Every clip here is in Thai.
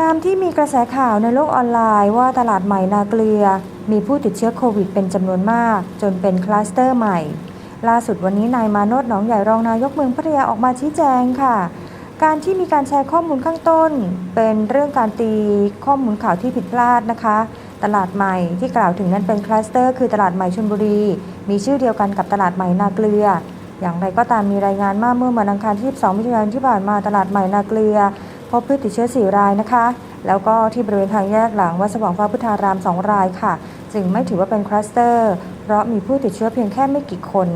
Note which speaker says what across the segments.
Speaker 1: ตามที่มีกระแสข่าวในโลกออนไลน์ว่าตลาดใหม่นาเกลือ มีผู้ติดเชื้อโควิดเป็นจำนวนมาก จนเป็นคลัสเตอร์ใหม่ ล่าสุดวันนี้นายมาโนดหนองใหญ่รองนายกเมืองพัทยาออกมาชี้แจงค่ะ การที่มีการแชร์ข้อมูลข้างต้น เป็นเรื่องการตีข้อมูลข่าวที่ผิดพลาดนะคะ ตลาดใหม่ที่กล่าวถึงนั้นเป็นคลัสเตอร์คือตลาดใหม่ชลบุรี มีชื่อเดียวกันกับตลาดใหม่นาเกลืออย่างไรก็ตามมีรายงานมาเมื่อวันอังคารที่22มิถุนายนที่ผ่านมาตลาดใหม่นาเกลือ พบผู้ติดเชื้อ 4 รายนะคะ แล้วก็ที่บริเวณทางแยกหลังวัดสว่างฟ้าพุทธาราม 2 รายค่ะ จึงไม่ถือว่าเป็นคลัสเตอร์ เพราะมีผู้ติดเชื้อเพียงแค่ไม่กี่คน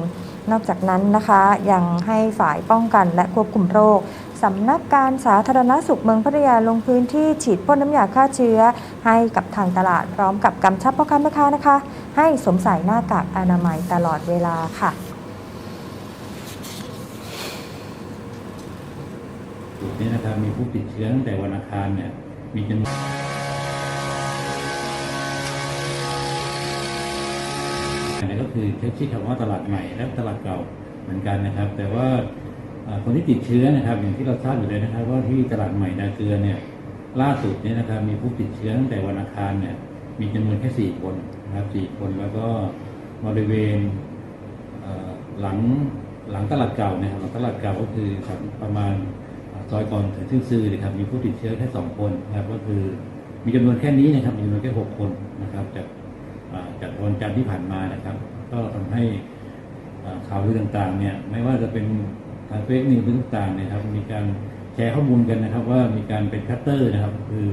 Speaker 1: นอกจากนั้นนะคะยังให้ฝ่ายป้องกันและควบคุมโรคสำนักการสาธารณสุขเมืองพัทยาลงพื้นที่ฉีดพ่นน้ำยาฆ่าเชื้อ ให้กับทางตลาดพร้อมกับกำชับพ่อค้าแม่ค้านะคะ ให้สวมใส่หน้ากากอนามัยตลอดเวลาค่ะ
Speaker 2: จุดนี้นะครับมีผู้ติดเชื้อตั้งแต่วันอังคารเนี่ยมีจำนวนอันนี้ก็คือเช็คชื่อคำว่าตลาดใหม่และตลาดเก่าเหมือนกันนะครับ แต่ว่าคนที่ติดเชื้อนะครับ อย่างที่เราทราบอยู่เลยนะครับ ว่าที่ตลาดใหม่นาเกลือเนี่ยล่าสุดเนี่ยนะครับมีผู้ติดเชื้อตั้งแต่วันอังคารเนี่ยมีจำนวนแค่สี่คนนะครับสี่คนแล้วก็บริเวณหลังหลังตลาดเก่าเนะครับหลังตลาดเก่าก็คือประมาณ ซอยก่อนถึงซึ่งซื้อนะครับมีผู้ติดเชื้อแค่สองคนนะครับก็คือมีจำนวนแค่นี้นะครับมีจำนวนแค่หกคนนะครับจากอ่าจากวันจันทร์ที่ผ่านมานะครับ ก็ทำให้ข่าวลือต่างๆเนี่ยไม่ว่าจะเป็นทางเฟซนิวส์ต่างๆนี่ยครับ มีการแชร์ข้อมูลกันนะครับ ว่ามีการเป็นคัตเตอร์นะครับ คือ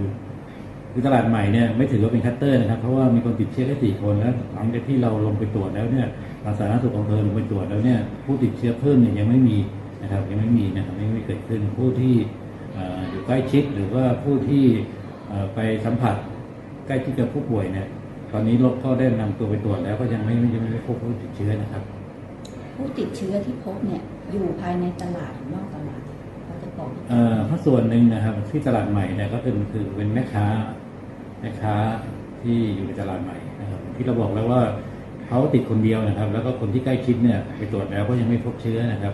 Speaker 2: คือตลาดใหม่เนี่ยไม่ถือว่าเป็นคัตเตอร์นะครับ เพราะว่ามีคนติดเชื้อแค่สี่คนแล้วหลังจากที่เราลงไปตรวจแล้วเนี่ยทางสาธารณสุขอำเภอลงไปตรวจแล้วเนี่ยผู้ติดเชื้อเพิ่มเนี่ยยังไม่มี นะครับยังไม่มีนะครับไม่มีเกิดขึ้นผู้ที่เอ่ออยู่ใกล้ชิดหรือว่าผู้ที่เอ่อไปสัมผัสใกล้ชิดกับผู้ป่วยเนี่ยตอนนี้โรคก็ได้นำตัวไปตรวจแล้วก็ยังไม่ยังไม่พบผู้ติดเชื้อนะครับ
Speaker 3: ผู้ติดเชื้อที่พบเนี่ยอยู่ภายในตลาดหรือนอกตลาดเขาจะบอก
Speaker 2: เอ่อถ้าส่วนหนึ่งนะครับที่ตลาดใหม่เนี่ยก็เป็นคือเป็นแม่ค้าแม่ค้าที่อยู่ในตลาดใหม่นะครับที่เราบอกแล้วว่าเขาติดคนเดียวนะครับ แล้วก็คนที่ใกล้ชิดเนี่ยไปตรวจแล้วก็ยังไม่พบเชื้อนะครับ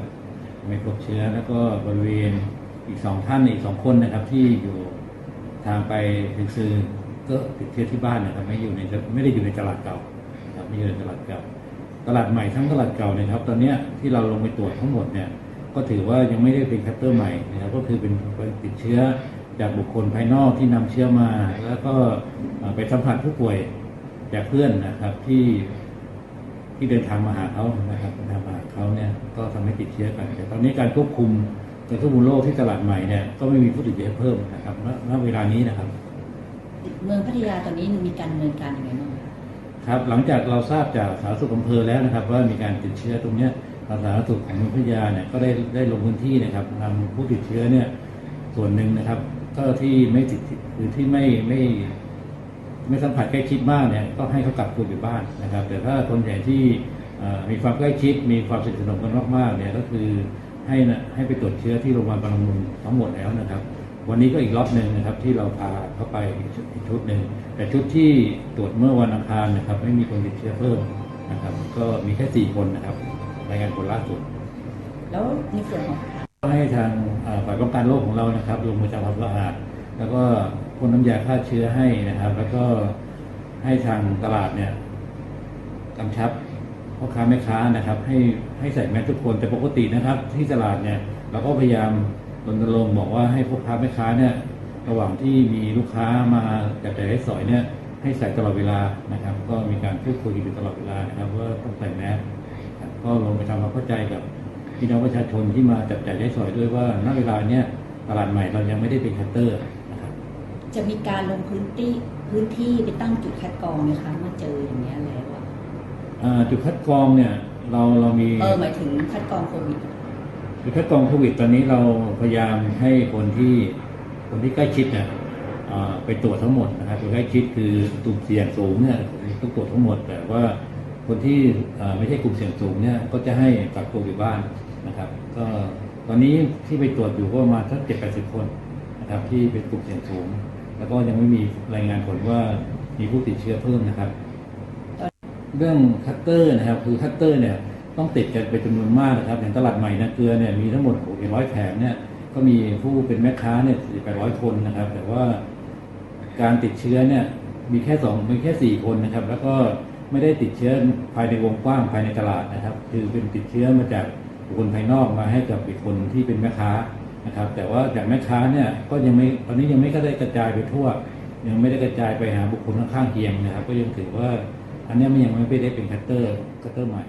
Speaker 2: ไม่พบเชื้อแล้วก็บริเวณอีกสองท่านอีกสองคนนะครับ ที่อยู่ทางไปถึงซื้อก็ติดเชื้อที่บ้านนะครับไม่อยู่ในไม่ได้อยู่ในตลาดเก่านะครับไม่อยู่ในตลาดเก่า ตลาดใหม่ทั้งตลาดเก่าเนยนะครับ ตอนนี้ที่เราลงไปตรวจทั้งหมดเนี่ยก็ถือว่ายังไม่ได้เป็นคัตเตอร์ใหม่นะครับก็คือเป็นเป็นติดเชื้อจากบุคคลภายนอกที่นำเชื้อมา แล้วก็ไปสัมผัสผู้ป่วยจากเพื่อนนะครับที่ ที่เดินทางมาหาเขานะครับเดินทางมาหาเขาเนี่ยก็ทำให้ติดเชื้อกันแต่ตอนนี้การควบคุมการควบคุมโรคที่ตลาดใหม่เนี่ยก็ไม่มีผู้ติดเชื้อเพิ่มนะครับณณเวลานี้นะครับ
Speaker 3: เมืองพัทยาตอนนี้มีการดำเนินการยังไงบ้างคะ
Speaker 2: ครับหลังจากเราทราบจากสาธารณสุขอำเภอแล้วนะครับ ว่ามีการติดเชื้อตรงเนี้ยทางสาธารณสุขของเมืองพัทยาเนี่ยก็ได้ได้ลงพื้นที่นะครับนำผู้ติดเชื้อเนี่ยส่วนหนึ่งนะครับก็ที่ไม่ติดหรือที่ไม่ไม่ ไม่สัมผัสใกล้ชิดมากเนี่ยก็ให้เขากักตัวอยู่บ้านนะครับ แต่ถ้าคนใหญ่ที่เอ่อมีความใกล้ชิดมีความสนิทสนมกันมากๆเนี่ยก็คือให้นะให้ไปตรวจเชื้อที่โรงพยาบาลบางละมุงทั้งหมดแล้วนะครับ วันนี้ก็อีกล็อตหนึ่งนะครับที่เราพาเข้าไปอีกชุดอีกชุดหนึ่งแต่ชุดที่ตรวจเมื่อวันอังคารนะครับ ไม่มีคนติดเชื้อเพิ่มนะครับ ก็มีแค่สี่คนนะครับรายงานผลล่าสุด
Speaker 3: แล้วในส่วนของ
Speaker 2: ก็ให้ทางเอ่อฝ่ายป้องกันโรคของเรานะครับลงมือทำความสะอาด แล้วก็พ่นน้ำยาฆ่าเชื้อให้นะครับ แล้วก็ให้ทางตลาดเนี่ยกำชับพ่อค้าแม่ค้านะครับ ให้ให้ใส่แมสทุกคนแต่ปกตินะครับ ที่ตลาดเนี่ยเราก็พยายามรณรงค์บอกว่าให้พ่อค้าแม่ค้าเนี่ยระหว่างที่มีลูกค้ามาจับจ่ายให้สอยเนี่ยให้ใส่ตลอดเวลานะครับ ก็มีการพูดคุยกันอยู่ตลอดเวลานะครับ ว่าต้องใส่แมสก็ลงไปทำความเข้าใจกับพี่น้องประชาชนที่มาจับจ่ายใช้สอยด้วยว่าณเวลาเนี้ยตลาดใหม่เรายังไม่ได้เป็นคัตเตอร์
Speaker 3: จะมีการลงพื้นที่พื้นที่ไปตั้งจุดคัดกรองไหมคะเมื่อเจออย่างเงี้ยแล้วอะ
Speaker 2: อ่าจุดคัดกรองเนี่ยเราเรามี
Speaker 3: เออหมายถึงคัดกรองโควิด
Speaker 2: จุดคัดกรองโควิดตอนนี้เราพยายามให้คนที่คนที่ใกล้ชิดเนี่ยอ่าไปตรวจทั้งหมดนะครับคนใกล้ชิดคือกลุ่มเสี่ยงสูงเนี่ยต้องตรวจทั้งหมด แต่ว่าคนที่อ่าไม่ใช่กลุ่มเสี่ยงสูงเนี่ยก็จะให้กักตัวอยู่บ้านนะครับ ก็ตอนนี้ที่ไปตรวจอยู่ก็ประมาณสักเจ็ดแปดสิบคนนะครับที่เป็นกลุ่มเสี่ยงสูง แล้วก็ยังไม่มีรายงานผลว่ามีผู้ติดเชื้อเพิ่มนะครับ เรื่องคัตเตอร์นะครับคือคัตเตอร์เนี่ยต้องติดกันเป็นจำนวนมากนะครับอย่างตลาดใหม่นาเกลือเนี่ยมีทั้งหมด6 0 0แผงเนี่ยก็มีผู้เป็นแม่ค้าเนี่ย800 คนนะครับ แต่ว่าการติดเชื้อเนี่ยมีแค่สองมีแค่สี่คนนะครับ แล้วก็ไม่ได้ติดเชื้อภายในวงกว้างภายในตลาดนะครับ คือเป็นติดเชื้อมาจากบุคคลภายนอกมาให้กับอีกคนที่เป็นแม่ค้า นะครับ แต่ว่าจากแม่ค้าเนี่ยก็ยังไม่ตอนนี้ยังไม่ได้กระจายไปทั่ว ยังไม่ได้กระจายไปหาบุคคลข้างเคียงนะครับ ก็ยังถือว่าอันนี้มันยังไม่ได้เป็นคัตเตอร์คัตเตอร์ใหม่